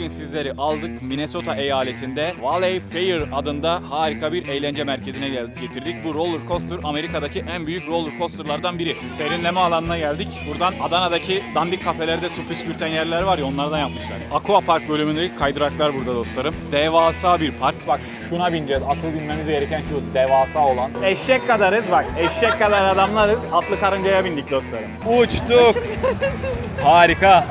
Bugün sizleri aldık Minnesota eyaletinde Valley Fair adında harika bir eğlence merkezine getirdik. Bu roller coaster Amerika'daki en büyük roller coasterlardan biri. Serinleme alanına geldik. Buradan Adana'daki dandik kafelerde su püskürten yerler var ya onlardan yapmışlar. Aqua Park bölümündeki kaydıraklar burada dostlarım. Devasa bir park. Bak şuna bineceğiz. Asıl binmemiz gereken şu devasa olan. Eşek kadarız bak. Eşek kadar adamlarız. Atlı karıncaya bindik dostlarım. Uçtuk. Harika.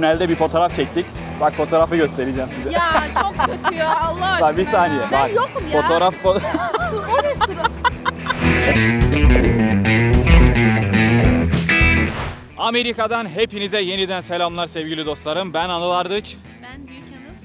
Tünelde bir fotoğraf çektik. Bak fotoğrafı göstereceğim size. Ya çok kötü ya Allah aşkına. Bak bir saniye. Ben Bak, yokum ya. Fotoğraf fo- O ne surat? Amerika'dan hepinize yeniden selamlar sevgili dostlarım. Ben Anıl Ardıç.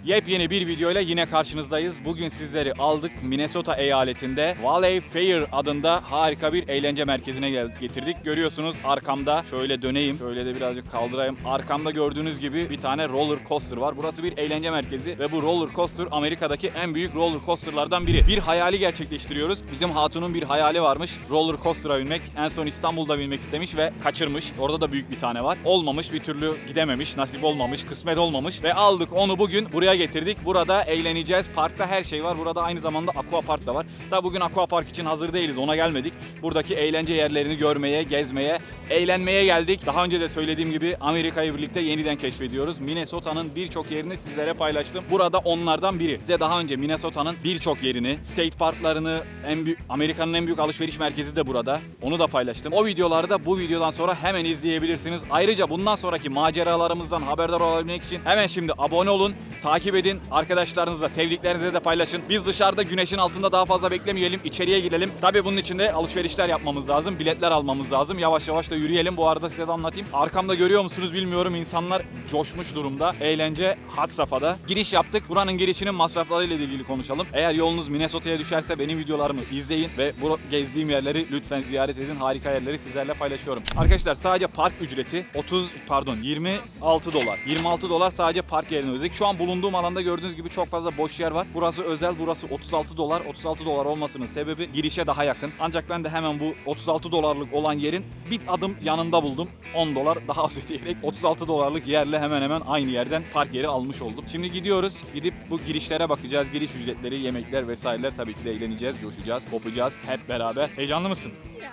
Yepyeni bir videoyla yine karşınızdayız. Bugün sizleri aldık Minnesota eyaletinde Valley Fair adında harika bir eğlence merkezine getirdik. Görüyorsunuz arkamda şöyle döneyim, şöyle de birazcık kaldırayım. Arkamda gördüğünüz gibi bir tane roller coaster var. Burası bir eğlence merkezi ve bu roller coaster Amerika'daki en büyük roller coasterlardan biri. Bir hayali gerçekleştiriyoruz. Bizim hatunun bir hayali varmış. Roller coaster'a binmek. En son İstanbul'da binmek istemiş ve kaçırmış. Orada da büyük bir tane var. Olmamış bir türlü gidememiş, nasip olmamış, kısmet olmamış ve aldık onu bugün buraya getirdik. Burada eğleneceğiz. Parkta her şey var. Burada aynı zamanda aqua park da var. Tabi bugün aqua park için hazır değiliz. Ona gelmedik. Buradaki eğlence yerlerini görmeye, gezmeye, eğlenmeye geldik. Daha önce de söylediğim gibi Amerika'yı birlikte yeniden keşfediyoruz. Minnesota'nın birçok yerini sizlere paylaştım. Burada onlardan biri. Size daha önce Minnesota'nın birçok yerini, state parklarını, en büyük Amerika'nın en büyük alışveriş merkezi de burada. Onu da paylaştım. O videoları da bu videodan sonra hemen izleyebilirsiniz. Ayrıca bundan sonraki maceralarımızdan haberdar olabilmek için hemen şimdi abone olun, takip edin. Arkadaşlarınızla, sevdiklerinizle de paylaşın. Biz dışarıda güneşin altında daha fazla beklemeyelim. içeriye gidelim. Tabii bunun için de alışverişler yapmamız lazım. Biletler almamız lazım. Yavaş yavaş da yürüyelim. Bu arada size de anlatayım. Arkamda görüyor musunuz bilmiyorum. İnsanlar coşmuş durumda. Eğlence had safhada. Giriş yaptık. Buranın girişinin masraflarıyla ilgili konuşalım. Eğer yolunuz Minnesota'ya düşerse benim videolarımı izleyin ve bu gezdiğim yerleri lütfen ziyaret edin. Harika yerleri sizlerle paylaşıyorum. Arkadaşlar sadece park ücreti 30 pardon 26 dolar. 26 dolar sadece park yerini ödedik. Şu an bulunduğum alanda gördüğünüz gibi çok fazla boş yer var. Burası özel, burası 36 dolar. 36 dolar olmasının sebebi girişe daha yakın. Ancak ben de hemen bu 36 dolarlık olan yerin bir adım yanında buldum. 10 dolar daha az ödeyerek 36 dolarlık yerle hemen hemen aynı yerden park yeri almış oldum. Şimdi gidiyoruz. Gidip bu girişlere bakacağız. Giriş ücretleri, yemekler vesaireler tabii ki de eğleneceğiz, coşacağız, kopacağız hep beraber. Heyecanlı mısın? Ya.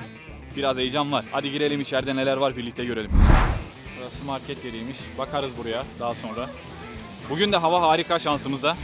Biraz heyecan var. Hadi girelim içeride neler var birlikte görelim. Burası market yeriymiş. Bakarız buraya daha sonra. Bugün de hava harika şansımıza.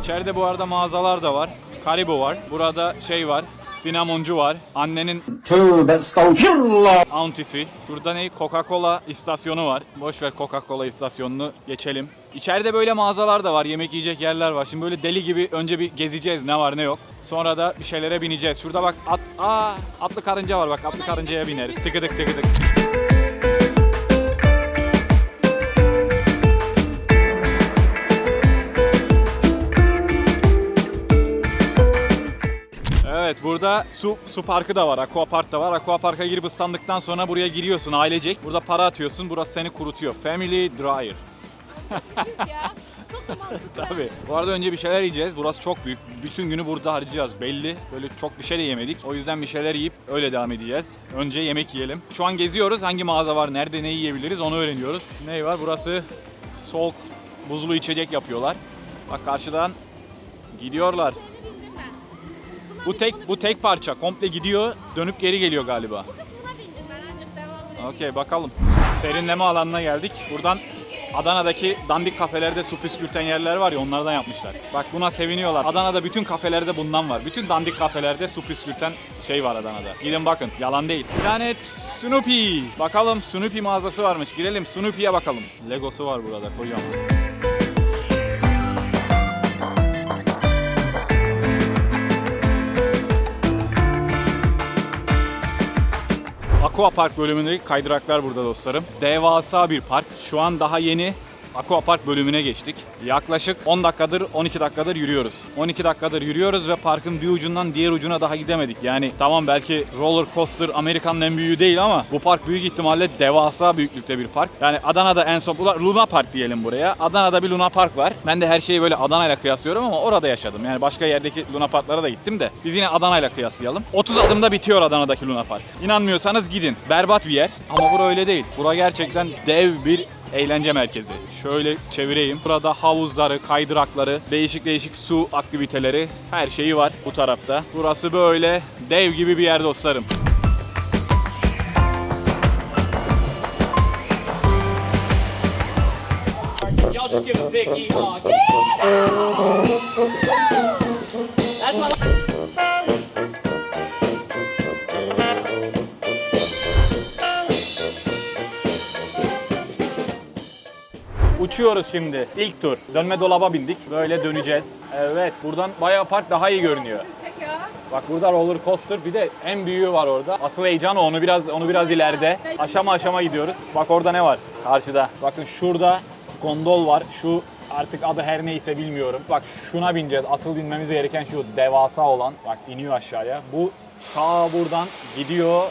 İçeride bu arada mağazalar da var. Karibo var. Burada şey var. Sinamoncu var. Annenin Tövbe estağfirullah. Auntisi. Şurada ne? Coca-Cola istasyonu var. Boş ver Coca-Cola istasyonunu geçelim. İçeride böyle mağazalar da var. Yemek yiyecek yerler var. Şimdi böyle deli gibi önce bir gezeceğiz ne var ne yok. Sonra da bir şeylere bineceğiz. Şurada bak at aa atlı karınca var bak. Atlı karıncaya bineriz. Tıkıdık tıkıdık. Burada su su parkı da var, aqua park da var. Aqua parka girip ıslandıktan sonra buraya giriyorsun ailecek. Burada para atıyorsun, burası seni kurutuyor. Family Dryer. ya. Çok da mantıklı. Tabii. Bu arada önce bir şeyler yiyeceğiz. Burası çok büyük. Bütün günü burada harcayacağız belli. Böyle çok bir şey de yemedik. O yüzden bir şeyler yiyip öyle devam edeceğiz. Önce yemek yiyelim. Şu an geziyoruz. Hangi mağaza var, nerede ne yiyebiliriz onu öğreniyoruz. Ne var? Burası soğuk buzlu içecek yapıyorlar. Bak karşıdan gidiyorlar. Bu tek bu tek parça komple gidiyor, dönüp geri geliyor galiba. Okey bakalım. Serinleme alanına geldik. Buradan Adana'daki dandik kafelerde su püskürten yerler var ya onlardan yapmışlar. Bak buna seviniyorlar. Adana'da bütün kafelerde bundan var. Bütün dandik kafelerde su püskürten şey var Adana'da. Gidin bakın. Yalan değil. Planet Snoopy. Bakalım Snoopy mağazası varmış. Girelim Snoopy'ye bakalım. Legosu var burada kocaman. Aqua Park bölümündeki kaydıraklar burada dostlarım. Devasa bir park. Şu an daha yeni Aquapark bölümüne geçtik. Yaklaşık 10 dakikadır 12 dakikadır yürüyoruz. 12 dakikadır yürüyoruz ve parkın bir ucundan diğer ucuna daha gidemedik. Yani tamam belki roller coaster Amerika'nın en büyüğü değil ama bu park büyük ihtimalle devasa büyüklükte bir park. Yani Adana'da en son Luna Park diyelim buraya. Adana'da bir Luna Park var. Ben de her şeyi böyle Adana'yla kıyaslıyorum ama orada yaşadım. Yani başka yerdeki Luna Parklara da gittim de biz yine Adana'yla kıyaslayalım. 30 adımda bitiyor Adana'daki Luna Park. İnanmıyorsanız gidin. Berbat bir yer ama bura öyle değil. Bura gerçekten dev bir eğlence merkezi. Şöyle çevireyim. Burada havuzları, kaydırakları, değişik değişik su aktiviteleri her şeyi var bu tarafta. Burası böyle dev gibi bir yer dostlarım. Y'all just give a big yeehaw. Uçuyoruz şimdi. İlk tur. Dönme dolaba bindik. Böyle döneceğiz. Evet buradan bayağı park daha iyi görünüyor. Yüksek ya. Bak burada roller coaster bir de en büyüğü var orada. Asıl heyecan o, onu biraz onu biraz ileride. Aşama aşama gidiyoruz. Bak orada ne var? Karşıda. Bakın şurada gondol var. Şu artık adı her neyse bilmiyorum. Bak şuna bineceğiz. Asıl binmemiz gereken şu devasa olan. Bak iniyor aşağıya. Bu ta buradan gidiyor.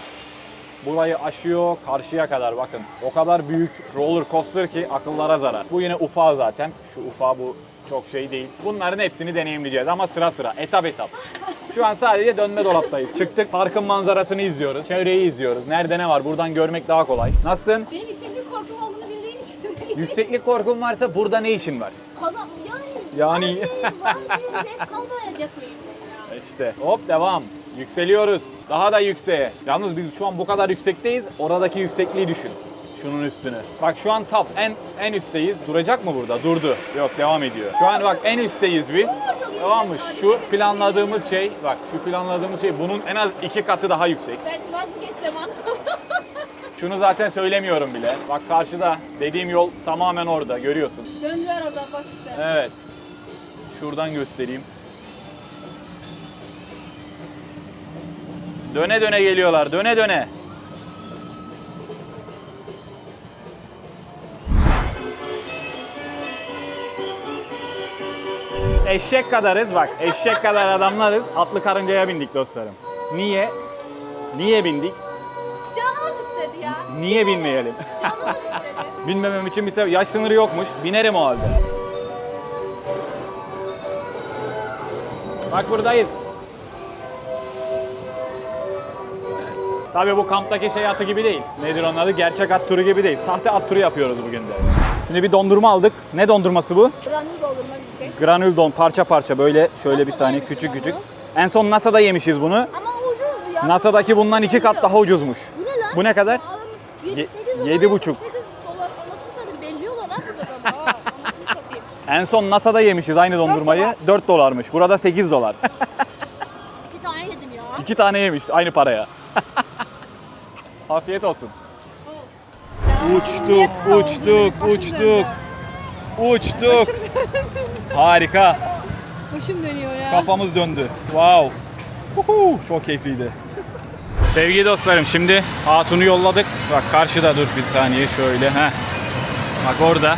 Burayı aşıyor karşıya kadar bakın. O kadar büyük roller coaster ki akıllara zarar. Bu yine ufağı zaten. Şu ufağı bu çok şey değil. Bunların hepsini deneyimleyeceğiz ama sıra sıra, etap etap. Şu an sadece dönme dolaptayız. Çıktık, parkın manzarasını izliyoruz, çevreyi izliyoruz. Nerede ne var? Buradan görmek daha kolay. Nasılsın? Benim yükseklik korkum olduğunu bildiğin için. Yükseklik korkun varsa burada ne işin var? Kazan yani. Yani- Ben bir zevk almayacak mıyım ben ya? İşte hop devam. Yükseliyoruz. Daha da yükseğe. Yalnız biz şu an bu kadar yüksekteyiz. Oradaki yüksekliği düşün. Şunun üstünü. Bak şu an top en en üstteyiz. Duracak mı burada? Durdu. Yok devam ediyor. Şu an bak en üstteyiz biz. Tamam mı? Şu planladığımız şey bak şu planladığımız şey bunun en az iki katı daha yüksek. Ben vaz mı geçsem an? Şunu zaten söylemiyorum bile. Bak karşıda dediğim yol tamamen orada görüyorsun. Döndüler oradan bak işte. Evet. Şuradan göstereyim. Döne döne geliyorlar. Döne döne. Eşek kadarız bak. Eşek kadar adamlarız. Atlı karıncaya bindik dostlarım. Niye? Niye bindik? Canımız istedi ya. Niye binmeyelim? Canımız istedi. Binmemem için bir sebep. Yaş sınırı yokmuş. Binerim o halde. Bak buradayız. Tabii bu kamptaki şey atı gibi değil. Nedir onun adı? Gerçek at turu gibi değil. Sahte at turu yapıyoruz bugün de. Şimdi bir dondurma aldık. Ne dondurması bu? Granül doldurma bir şey. Granül don parça parça böyle şöyle bir Nasıl saniye yemişsin küçük onu? küçük. En son NASA'da yemişiz bunu. Ama ucuzdu ya. NASA'daki bundan iki kat daha ucuzmuş. Bu ne lan? Bu ne kadar? Adam Ye- 7 yedi buçuk. dolar anasını satayım. Belliyorlar ha burada da. Ha, anasını satayım. En son NASA'da yemişiz aynı dondurmayı. 4 dolarmış. Burada 8 dolar. İki tane yedim ya. İki tane yemiş aynı paraya. Afiyet olsun. Uçtuk, uçtuk, uçtuk. Uçtuk. Harika. Başım dönüyor ya. Kafamız döndü. Wow. Huhu, Çok keyifliydi. Sevgili dostlarım şimdi Hatun'u yolladık. Bak karşıda dur bir saniye şöyle. Heh. Bak orada.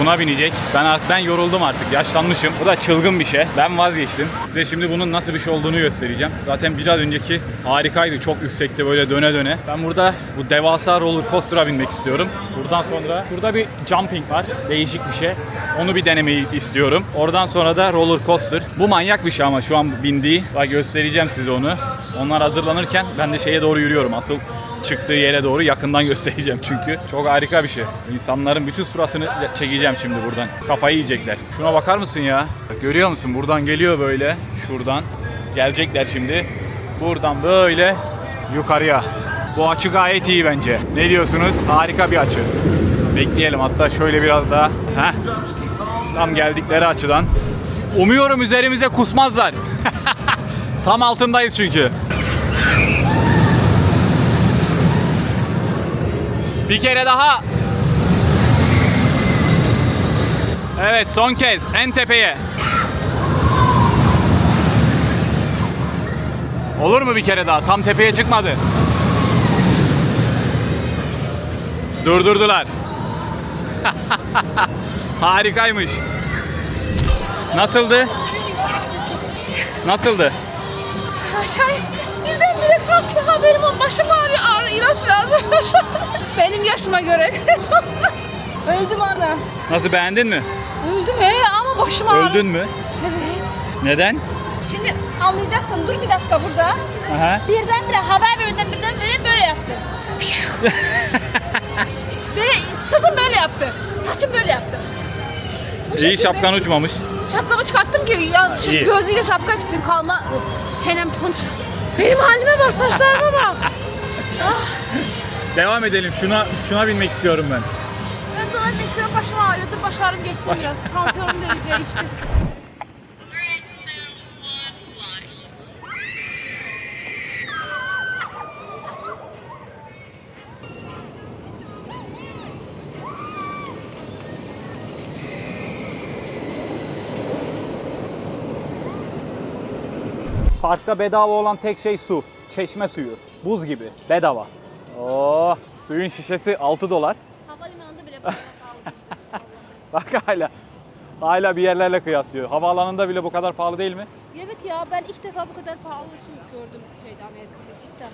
Buna binecek. Ben artık ben yoruldum artık. Yaşlanmışım. Bu da çılgın bir şey. Ben vazgeçtim. Size şimdi bunun nasıl bir şey olduğunu göstereceğim. Zaten biraz önceki harikaydı. Çok yüksekti böyle döne döne. Ben burada bu devasa roller coaster'a binmek istiyorum. Buradan sonra burada bir jumping var. Değişik bir şey. Onu bir denemeyi istiyorum. Oradan sonra da roller coaster. Bu manyak bir şey ama şu an bindiği. Bak göstereceğim size onu. Onlar hazırlanırken ben de şeye doğru yürüyorum. Asıl çıktığı yere doğru yakından göstereceğim çünkü. Çok harika bir şey. İnsanların bütün suratını çekeceğim şimdi buradan. Kafayı yiyecekler. Şuna bakar mısın ya? Görüyor musun? Buradan geliyor böyle. Şuradan. Gelecekler şimdi. Buradan böyle yukarıya. Bu açı gayet iyi bence. Ne diyorsunuz? Harika bir açı. Bekleyelim hatta şöyle biraz daha. Heh. Tam geldikleri açıdan. Umuyorum üzerimize kusmazlar. Tam altındayız çünkü. Bir kere daha. Evet son kez en tepeye. Olur mu bir kere daha? Tam tepeye çıkmadı. Durdurdular. Harikaymış. Nasıldı? Nasıldı? Aşağı birdenbire kalktı haberim o başım ağrıyor. Ağrı ilaç lazım. Benim yaşıma göre. Öldüm ana. Nasıl beğendin mi? Öldüm he ama başım ağrıyor. Öldün mü? Evet. Neden? Şimdi anlayacaksın. Dur bir dakika burada. Aha. Birdenbire haber vermeden birdenbire böyle yaptı. böyle sırtım böyle yaptı. Saçım böyle yaptı. Bu İyi şekilde şapkan uçmamış. Şapkamı çıkarttım ki ya şimdi İyi. gözüyle şapka çıktım kalma. Çenem ton. Benim halime bak saçlarıma bak. Devam edelim. Şuna şuna binmek istiyorum ben. Ben dolar bekliyorum başım ağrıyor. Dur baş ağrım geçsin biraz. Tansiyonum da değişti. Parkta bedava olan tek şey su. Çeşme suyu. Buz gibi. Bedava. Oh, suyun şişesi 6 dolar. Havalimanında bile bu kadar pahalı. Bak hala. Hala bir yerlerle kıyaslıyor. Havaalanında bile bu kadar pahalı değil mi? Evet ya ben ilk defa bu kadar pahalı su gördüm şeyde Amerika'da cidden.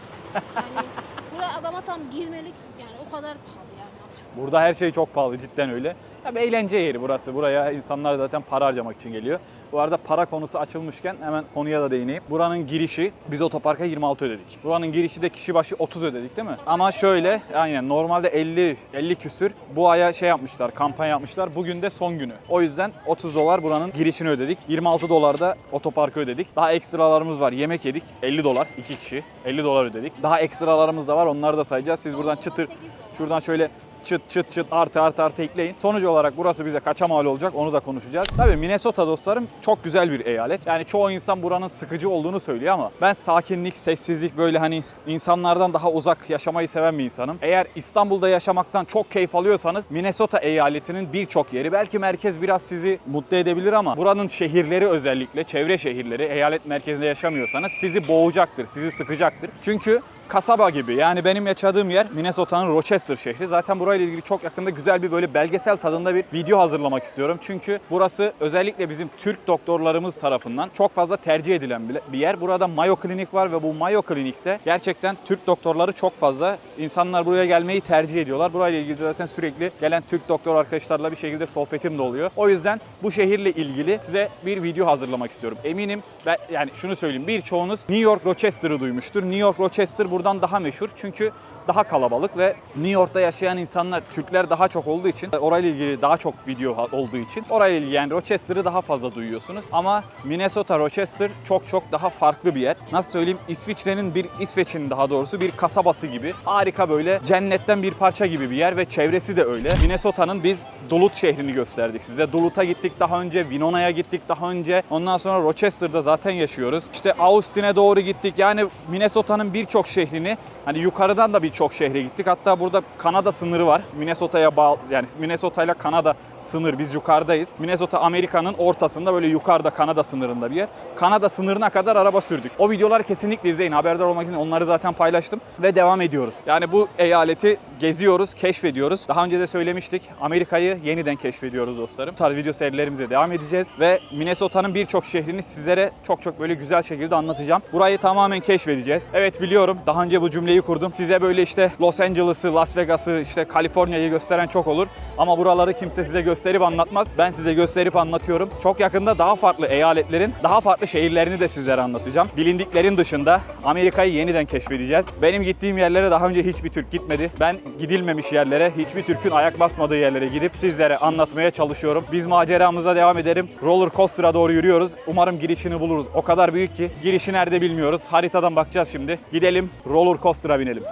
Yani buraya adama tam girmelik yani o kadar pahalı yani. Burada her şey çok pahalı cidden öyle. Tabii eğlence yeri burası. Buraya insanlar zaten para harcamak için geliyor. Bu arada para konusu açılmışken hemen konuya da değineyim. Buranın girişi biz otoparka 26 ödedik. Buranın girişi de kişi başı 30 ödedik değil mi? Ama şöyle aynen normalde 50 50 küsür bu aya şey yapmışlar, kampanya yapmışlar. Bugün de son günü. O yüzden 30 dolar buranın girişini ödedik. 26 dolar da otoparkı ödedik. Daha ekstralarımız var. Yemek yedik 50 dolar iki kişi. 50 dolar ödedik. Daha ekstralarımız da var. Onları da sayacağız. Siz buradan çıtır 18 dolar. Şuradan şöyle çıt çıt çıt artı artı artı ekleyin. Sonuç olarak burası bize kaça mal olacak onu da konuşacağız. Tabii Minnesota dostlarım çok güzel bir eyalet. Yani çoğu insan buranın sıkıcı olduğunu söylüyor ama ben sakinlik, sessizlik böyle hani insanlardan daha uzak yaşamayı seven bir insanım. Eğer İstanbul'da yaşamaktan çok keyif alıyorsanız Minnesota eyaletinin birçok yeri belki merkez biraz sizi mutlu edebilir ama buranın şehirleri özellikle çevre şehirleri eyalet merkezinde yaşamıyorsanız sizi boğacaktır, sizi sıkacaktır. Çünkü kasaba gibi. Yani benim yaşadığım yer Minnesota'nın Rochester şehri. Zaten burayla ilgili çok yakında güzel bir böyle belgesel tadında bir video hazırlamak istiyorum. Çünkü burası özellikle bizim Türk doktorlarımız tarafından çok fazla tercih edilen bir- yer. Burada Mayo Klinik var ve bu Mayo Klinik'te gerçekten Türk doktorları çok fazla. İnsanlar buraya gelmeyi tercih ediyorlar. Burayla ilgili zaten sürekli gelen Türk doktor arkadaşlarla bir şekilde sohbetim de oluyor. O yüzden bu şehirle ilgili size bir video hazırlamak istiyorum. Eminim ben yani şunu söyleyeyim birçoğunuz New York Rochester'ı duymuştur. New York Rochester buradan daha meşhur. Çünkü daha kalabalık ve New York'ta yaşayan insanlar Türkler daha çok olduğu için orayla ilgili daha çok video olduğu için orayla ilgili yani Rochester'ı daha fazla duyuyorsunuz. Ama Minnesota Rochester çok çok daha farklı bir yer. Nasıl söyleyeyim İsviçre'nin bir İsveç'in daha doğrusu bir kasabası gibi. Harika böyle cennetten bir parça gibi bir yer ve çevresi de öyle. Minnesota'nın biz Duluth şehrini gösterdik size. Duluth'a gittik daha önce, Winona'ya gittik daha önce. Ondan sonra Rochester'da zaten yaşıyoruz. İşte Austin'e doğru gittik. Yani Minnesota'nın birçok şehrini hani yukarıdan da birçok şehre gittik. Hatta burada Kanada sınırı var. Minnesota'ya bağlı yani Minnesota ile Kanada sınır. Biz yukarıdayız. Minnesota Amerika'nın ortasında böyle yukarıda Kanada sınırında bir yer. Kanada sınırına kadar araba sürdük. O videoları kesinlikle izleyin. Haberdar olmak için onları zaten paylaştım ve devam ediyoruz. Yani bu eyaleti geziyoruz, keşfediyoruz. Daha önce de söylemiştik. Amerika'yı yeniden keşfediyoruz dostlarım. Bu tarz video serilerimize devam edeceğiz ve Minnesota'nın birçok şehrini sizlere çok çok böyle güzel şekilde anlatacağım. Burayı tamamen keşfedeceğiz. Evet biliyorum daha önce bu cümleyi kurdum. Size böyle işte Los Angeles'ı, Las Vegas'ı, işte Kaliforniya'yı gösteren çok olur. Ama buraları kimse size gösterip anlatmaz. Ben size gösterip anlatıyorum. Çok yakında daha farklı eyaletlerin, daha farklı şehirlerini de sizlere anlatacağım. Bilindiklerin dışında Amerika'yı yeniden keşfedeceğiz. Benim gittiğim yerlere daha önce hiçbir Türk gitmedi. Ben gidilmemiş yerlere, hiçbir Türk'ün ayak basmadığı yerlere gidip sizlere anlatmaya çalışıyorum. Biz maceramıza devam edelim. Roller coaster'a doğru yürüyoruz. Umarım girişini buluruz. O kadar büyük ki girişi nerede bilmiyoruz. Haritadan bakacağız şimdi. Gidelim roller coaster'a binelim.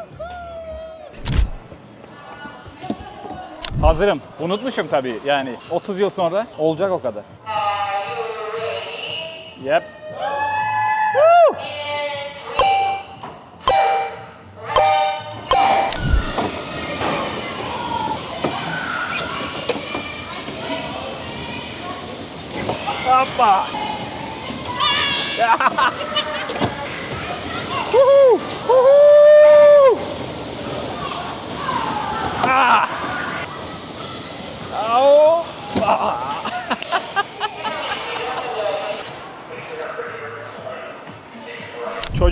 Hazırım. Unutmuşum tabii yani. 30 yıl sonra olacak o kadar. Yep. Hoppa! Woohoo! Woohoo! Ah! Au!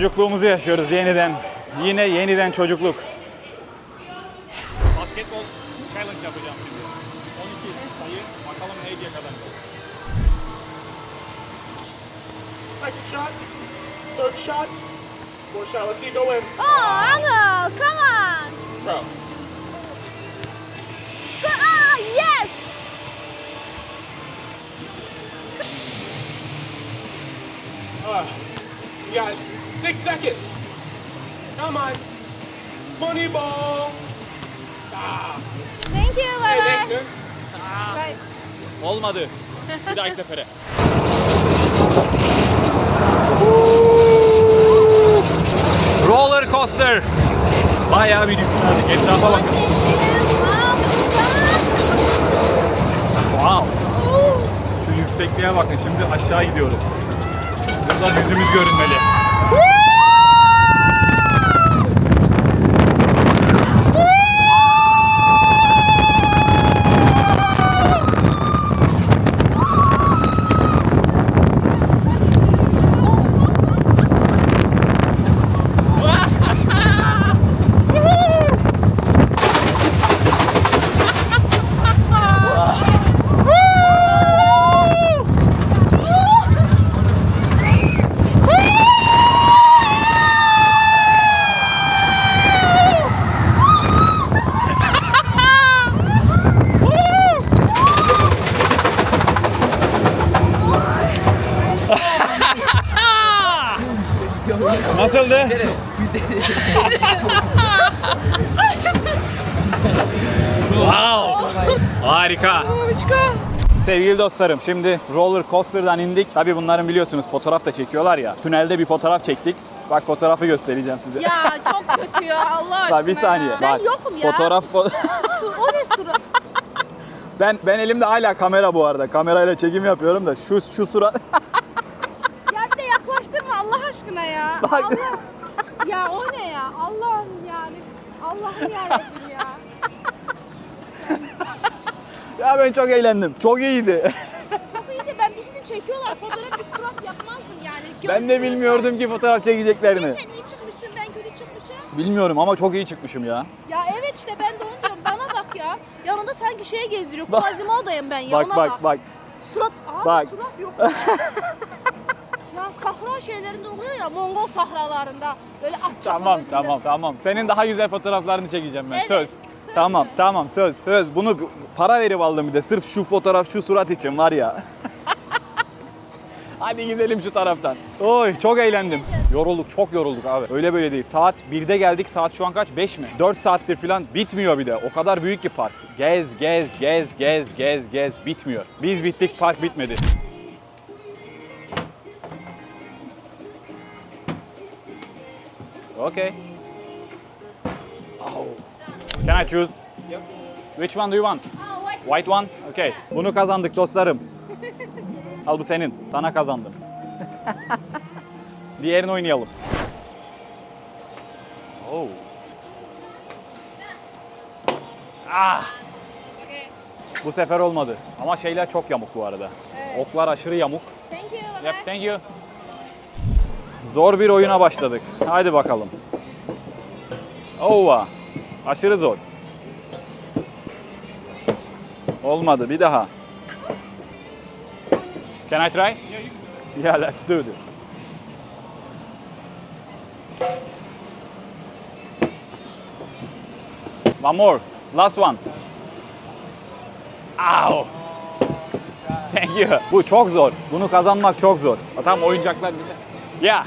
Çocukluğumuzu yaşıyoruz yeniden. Yine yeniden çocukluk. Come on. Money ball. Ah. Thank you, bye bye. man. Bye. Olmadı. Bir dahaki sefere. Roller coaster. Bayağı bir yükseldik. Etrafa bakın. Wow. Şu yüksekliğe bakın. Şimdi aşağı gidiyoruz. Buradan yüzümüz görünmeli. Nasıldı? wow. Harika. Sevgili dostlarım şimdi roller coaster'dan indik. Tabii bunların biliyorsunuz fotoğraf da çekiyorlar ya. Tünelde bir fotoğraf çektik. Bak fotoğrafı göstereceğim size. Ya çok kötü ya Allah aşkına Bak bir saniye. ya. Ben Bak, yokum ya. Fotoğraf fo- O ne surat? ben ben elimde hala kamera bu arada. Kamerayla çekim yapıyorum da şu şu surat Ya bir de yaklaştırma Allah aşkına ya. Bak. Allah. Ya o ne ya? Allah'ım yani. Allah'ım yarabbim ya. ya ben çok eğlendim. Çok iyiydi. Çok iyiydi ben bizim çekiyorlar. Fotoğraf bir surat yapmazdım yani. ben de bilmiyordum ki fotoğraf çekeceklerini. Sen iyi çıkmışsın ben kötü çıkmışım. Bilmiyorum ama çok iyi çıkmışım ya. Ya evet işte ben de onu diyorum. Bana bak ya. Yanında sanki şeye gezdiriyor. Bak. Quasimodo'yum ben. Bak ona bak bak. Surat, abi Bak. surat yok. ya sahra şeylerinde oluyor ya Mongol sahralarında. Böyle at Tamam tamam tamam. Senin daha güzel fotoğraflarını çekeceğim ben Evet, söz. Tamam tamam söz söz. Bunu para verip aldım bir de sırf şu fotoğraf şu surat için var ya. Hadi gidelim şu taraftan. Oy çok eğlendim. Yorulduk çok yorulduk abi. Öyle böyle değil. Saat 1'de geldik. Saat şu an kaç? 5 mi? 4 saattir falan bitmiyor bir de. O kadar büyük ki park. Gez gez gez gez gez gez bitmiyor. Biz bittik park bitmedi. Okay. Oh. Can I choose? Which one do you want? Aa, white. White one? Okay. Bunu kazandık dostlarım. Al bu senin. Sana kazandım. Diğerini oynayalım. Oh. Ah. Okay. Bu sefer olmadı. Ama şeyler çok yamuk bu arada. Evet. Oklar aşırı yamuk. Thank you. Bye Yep, thank you. Zor bir oyuna başladık. Haydi bakalım. Ova. Aşırı zor. Olmadı. Bir daha. Can I try? Yeah, let's do this. One more. Last one. Ow. Thank you. Bu çok zor. Bunu kazanmak çok zor. Tam oyuncaklar güzel. Yeah.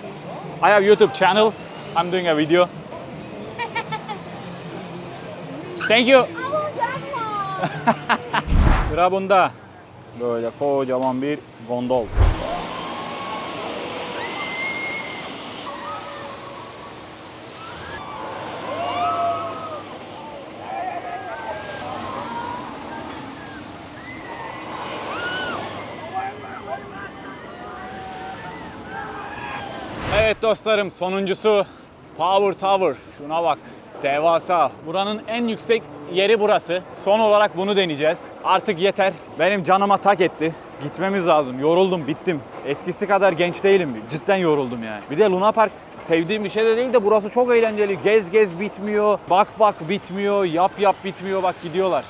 I have YouTube channel. I'm doing a video. Thank you. Sıra bunda. Böyle kocaman bir gondol. Evet dostlarım sonuncusu Power Tower. Şuna bak. Devasa. Buranın en yüksek yeri burası. Son olarak bunu deneyeceğiz. Artık yeter. Benim canıma tak etti. Gitmemiz lazım. Yoruldum, bittim. Eskisi kadar genç değilim. Cidden yoruldum yani. Bir de Luna Park sevdiğim bir şey de değil de burası çok eğlenceli. Gez gez bitmiyor. Bak bak bitmiyor. Yap yap bitmiyor. Bak gidiyorlar.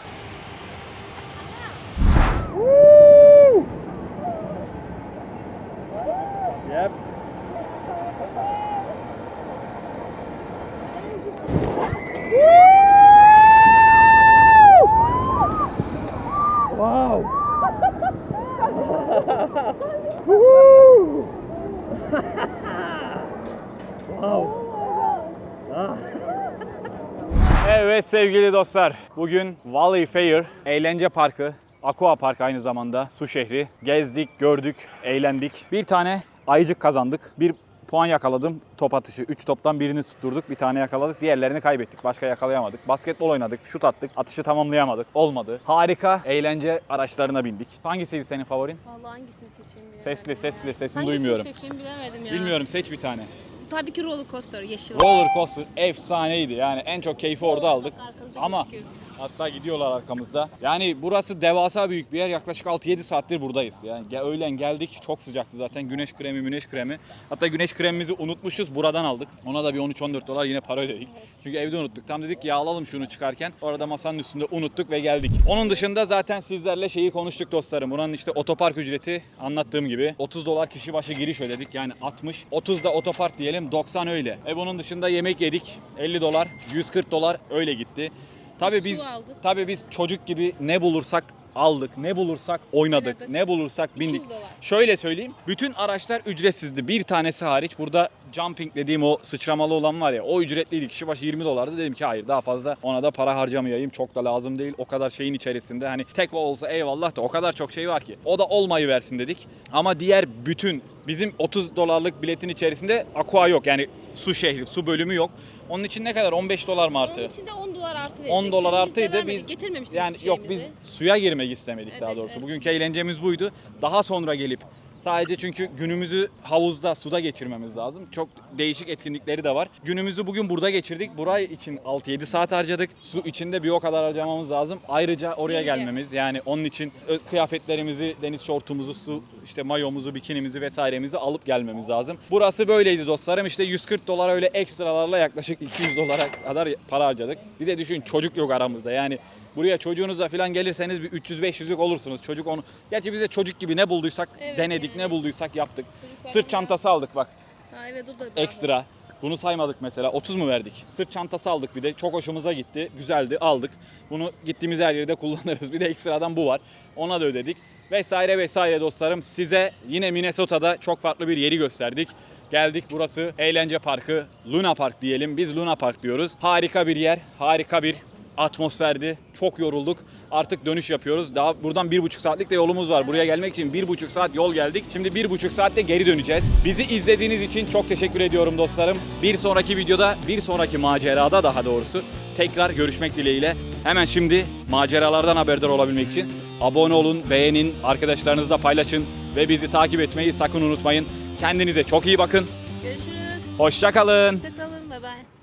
Evet sevgili dostlar. Bugün Valley Fair eğlence parkı, Aqua Park aynı zamanda su şehri. Gezdik, gördük, eğlendik. Bir tane ayıcık kazandık. Bir puan yakaladım. Top atışı 3 toptan birini tutturduk. Bir tane yakaladık. Diğerlerini kaybettik. Başka yakalayamadık. Basketbol oynadık. Şut attık. Atışı tamamlayamadık. Olmadı. Harika eğlence araçlarına bindik. Hangisiydi senin favorin? Vallahi hangisini seçeyim bilemedim. Sesli sesli sesini Hangisini duymuyorum. seçeyim bilemedim ya. Bilmiyorum seç bir tane. Tabii ki roller coaster yeşil. Roller coaster efsaneydi. Yani en çok keyfi orada aldık. Ama bisküvi. Hatta gidiyorlar arkamızda. Yani burası devasa büyük bir yer. Yaklaşık 6-7 saattir buradayız. Yani öğlen geldik. Çok sıcaktı zaten. Güneş kremi, güneş kremi. Hatta güneş kremimizi unutmuşuz. Buradan aldık. Ona da bir 13-14 dolar yine para ödedik. Çünkü evde unuttuk. Tam dedik ya alalım şunu çıkarken. Orada masanın üstünde unuttuk ve geldik. Onun dışında zaten sizlerle şeyi konuştuk dostlarım. Buranın işte otopark ücreti anlattığım gibi 30 dolar kişi başı giriş ödedik. Yani 60. 30 da otopark diyelim 90 öyle. E bunun dışında yemek yedik 50 dolar 140 dolar öyle gitti. Tabii biz aldık. tabii biz çocuk gibi ne bulursak aldık, ne bulursak oynadık, Oynadık. ne bulursak bindik. 30 dolar. Şöyle söyleyeyim, bütün araçlar ücretsizdi. Bir tanesi hariç burada jumping dediğim o sıçramalı olan var ya o ücretliydi. Kişi başı 20 dolardı. Dedim ki hayır daha fazla ona da para harcamayayım. Çok da lazım değil. O kadar şeyin içerisinde hani tek o olsa eyvallah da o kadar çok şey var ki. O da olmayı versin dedik. Ama diğer bütün bizim 30 dolarlık biletin içerisinde aqua yok. Yani su şehri, su bölümü yok. Onun için ne kadar? 15 dolar mı artı? Onun içinde 10 dolar artı 10 dolar de artıydı. Biz getirmemiştik yani yok biz suya girmek istemedik Evet, daha doğrusu. evet. Bugünkü eğlencemiz buydu. Daha sonra gelip sadece çünkü günümüzü havuzda, suda geçirmemiz lazım. Çok değişik etkinlikleri de var. Günümüzü bugün burada geçirdik. Burayı için 6-7 saat harcadık. Su içinde bir o kadar harcamamız lazım. Ayrıca oraya gelmemiz yani onun için kıyafetlerimizi, deniz şortumuzu, su işte mayomuzu, bikinimizi vesairemizi alıp gelmemiz lazım. Burası böyleydi dostlarım. İşte 140 dolar öyle ekstralarla yaklaşık 200 dolara kadar para harcadık. Bir de düşün çocuk yok aramızda. Yani buraya çocuğunuzla falan gelirseniz bir 300-500'lük olursunuz. Çocuk onu. Gerçi biz de çocuk gibi ne bulduysak Evet, denedik, yani. ne bulduysak yaptık. Çocuklar Sırt ya. çantası aldık bak. Ha evet o da Ekstra. Bunu saymadık mesela. 30 mu verdik? Sırt çantası aldık bir de. Çok hoşumuza gitti. Güzeldi. Aldık. Bunu gittiğimiz her yerde kullanırız. Bir de ekstradan bu var. Ona da ödedik. Vesaire vesaire dostlarım. Size yine Minnesota'da çok farklı bir yeri gösterdik. Geldik burası eğlence parkı. Luna Park diyelim. Biz Luna Park diyoruz. Harika bir yer. Harika bir atmosferdi. Çok yorulduk. Artık dönüş yapıyoruz. Daha buradan bir buçuk saatlik de yolumuz var. Buraya gelmek için bir buçuk saat yol geldik. Şimdi bir buçuk saatte geri döneceğiz. Bizi izlediğiniz için çok teşekkür ediyorum dostlarım. Bir sonraki videoda, bir sonraki macerada daha doğrusu tekrar görüşmek dileğiyle. Hemen şimdi maceralardan haberdar olabilmek için abone olun, beğenin, arkadaşlarınızla paylaşın ve bizi takip etmeyi sakın unutmayın. Kendinize çok iyi bakın. Görüşürüz. Hoşça kalın. Hoşçakalın.